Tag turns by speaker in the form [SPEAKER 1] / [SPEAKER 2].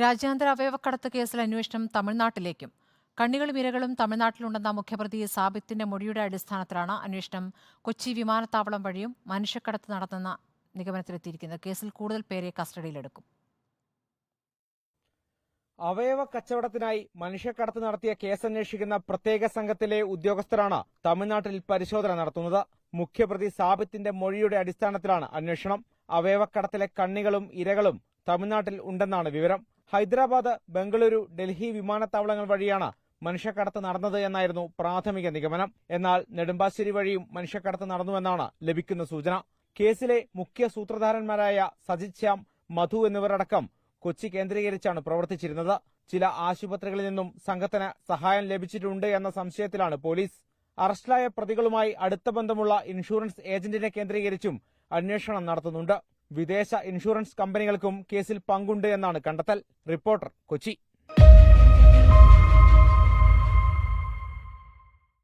[SPEAKER 1] രാജ്യാന്തര അവയവക്കടത്ത് കേസിൽ അന്വേഷണം തമിഴ്നാട്ടിലേക്കും. കണ്ണികളും ഇരകളും തമിഴ്നാട്ടിലുണ്ടെന്ന മുഖ്യപ്രതി സാബിത്തിന്റെ മൊഴിയുടെ അടിസ്ഥാനത്തിലാണ് അന്വേഷണം. കൊച്ചി വിമാനത്താവളം വഴിയും മനുഷ്യക്കടത്ത് നടന്നെന്ന നിഗമനത്തിലെത്തിയിരിക്കുന്നത് കേസിൽ കൂടുതൽ പേരെ കസ്റ്റഡിയിലെടുക്കും.
[SPEAKER 2] അവയവ കച്ചവടത്തിനായി മനുഷ്യക്കടത്ത് നടത്തിയ കേസന്വേഷിക്കുന്ന പ്രത്യേക സംഘത്തിലെ ഉദ്യോഗസ്ഥരാണ് തമിഴ്നാട്ടിൽ പരിശോധന നടത്തുന്നത്. മുഖ്യപ്രതി സാബിത്തിന്റെ മൊഴിയുടെ അടിസ്ഥാനത്തിലാണ് അന്വേഷണം. അവയവക്കടത്തിലെ കണ്ണികളും ഇരകളും തമിഴ്നാട്ടിൽ ഉണ്ടെന്നാണ് വിവരം. ഹൈദരാബാദ് ബംഗളൂരു ഡൽഹി വിമാനത്താവളങ്ങൾ വഴിയാണ് മനുഷ്യക്കടത്ത് നടന്നത് എന്നായിരുന്നു പ്രാഥമിക നിഗമനം. എന്നാൽ നെടുമ്പാശ്ശേരി വഴിയും മനുഷ്യക്കടത്ത് നടന്നുവെന്നാണ് ലഭിക്കുന്ന സൂചന. കേസിലെ മുഖ്യ സൂത്രധാരന്മാരായ സജിത് ശ്യാം മധു എന്നിവരടക്കം കൊച്ചി കേന്ദ്രീകരിച്ചാണ് പ്രവർത്തിച്ചിരുന്നത്. ചില ആശുപത്രികളിൽ നിന്നും സംഘത്തിന് സഹായം ലഭിച്ചിട്ടുണ്ട് എന്ന സംശയത്തിലാണ് പോലീസ്. അറസ്റ്റിലായ പ്രതികളുമായി അടുത്ത ബന്ധമുള്ള ഇൻഷുറൻസ് ഏജന്റിനെ കേന്ദ്രീകരിച്ചും അന്വേഷണം നടത്തുന്നുണ്ട്. വിദേശ ഇൻഷുറൻസ് കമ്പനികൾക്കും കേസിൽ പങ്കുണ്ട് എന്നാണ് കണ്ടെത്തൽ. റിപ്പോർട്ടർ കൊച്ചി.